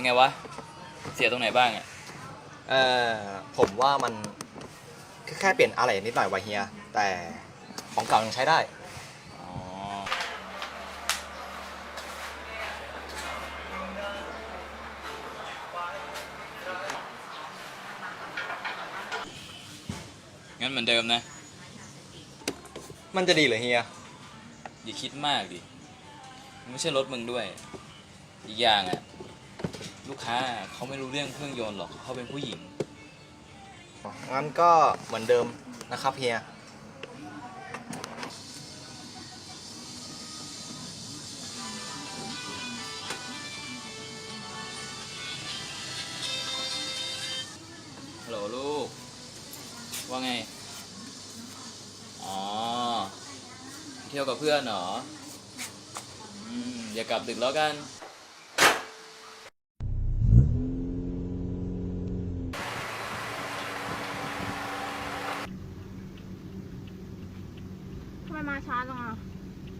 เป็นไงวะ เสียตรงไหนบ้างอะเอ่อผมว่ามันแค่แค่เปลี่ยนอะไรนิดหน่อยวะเฮีย แต่ของเก่ายังใช้ได้ อ๋อ งั้นเหมือนเดิมนะ มันจะดีเหรอเฮีย อย่าคิดมากดิมันไม่ใช่รถมึงด้วย อีกอย่างอะ ลูกค้าเขาไม่รู้เรื่องเครื่องยนต์หรอกเขาเป็นผู้หญิง งั้นก็เหมือนเดิมนะครับเฮีย ฮัลโหลลูก ว่าไง อ๋อ เที่ยวกับเพื่อนเหรอ อืม อย่ากลับดึกแล้วกัน ทำไมาช้าจังอะ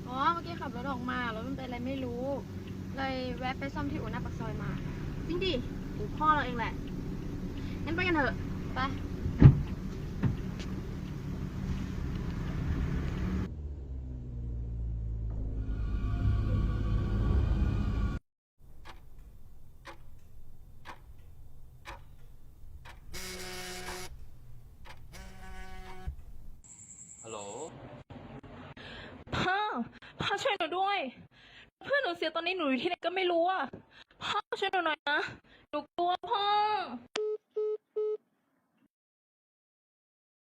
อ๋อ เมื่อกี้ขับรถออกมาแล้วมันเป็นอะไรไม่รู้ เลยแวะไปซ่อมที่อู่หน้าปากซอยมา จริงดิอู่พ่อเราเองแหละ งั้นไปกันเถอะ ไป พ่อช่วยหนูด้วย เพื่อนหนูเสียตอนนี้หนูอยู่ที่ไหนก็ไม่รู้อะพ่อช่วยหนูหน่อยนะหนูกลัวพ่อ